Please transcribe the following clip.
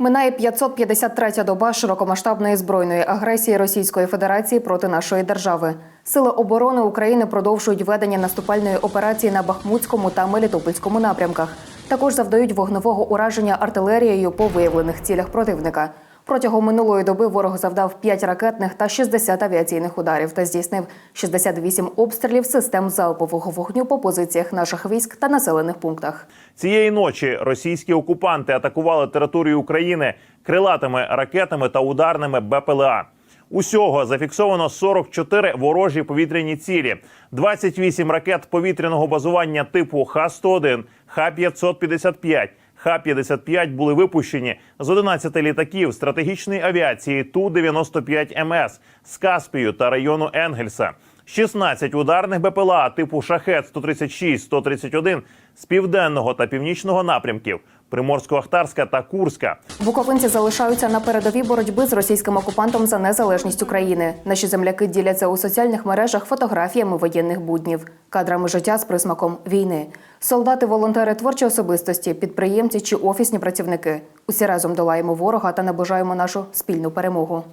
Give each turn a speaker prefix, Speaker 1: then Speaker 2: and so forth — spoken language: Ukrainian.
Speaker 1: Минає 553-я доба широкомасштабної збройної агресії Російської Федерації проти нашої держави. Сили оборони України продовжують ведення наступальної операції на Бахмутському та Мелітопольському напрямках. Також завдають вогневого ураження артилерією по виявлених цілях противника. Протягом минулої доби ворог завдав 5 ракетних та 60 авіаційних ударів та здійснив 68 обстрілів систем залпового вогню по позиціях наших військ та населених пунктах.
Speaker 2: Цієї ночі російські окупанти атакували територію України крилатими ракетами та ударними БПЛА. Усього зафіксовано 44 ворожі повітряні цілі, 28 ракет повітряного базування типу Х-101, Х-555, Х-55 були випущені з 11 літаків стратегічної авіації Ту-95МС з Каспію та району Енгельса. 16 ударних БПЛА типу Шахет 136 131 з південного та північного напрямків Приморсько-Ахтарська та Курська.
Speaker 1: Буковинці залишаються на передовій боротьби з російським окупантом за незалежність України. Наші земляки діляться у соціальних мережах фотографіями воєнних буднів, кадрами життя з присмаком війни. Солдати, волонтери, творчі особистості, підприємці чи офісні працівники. Усі разом долаємо ворога та набажаємо нашу спільну перемогу.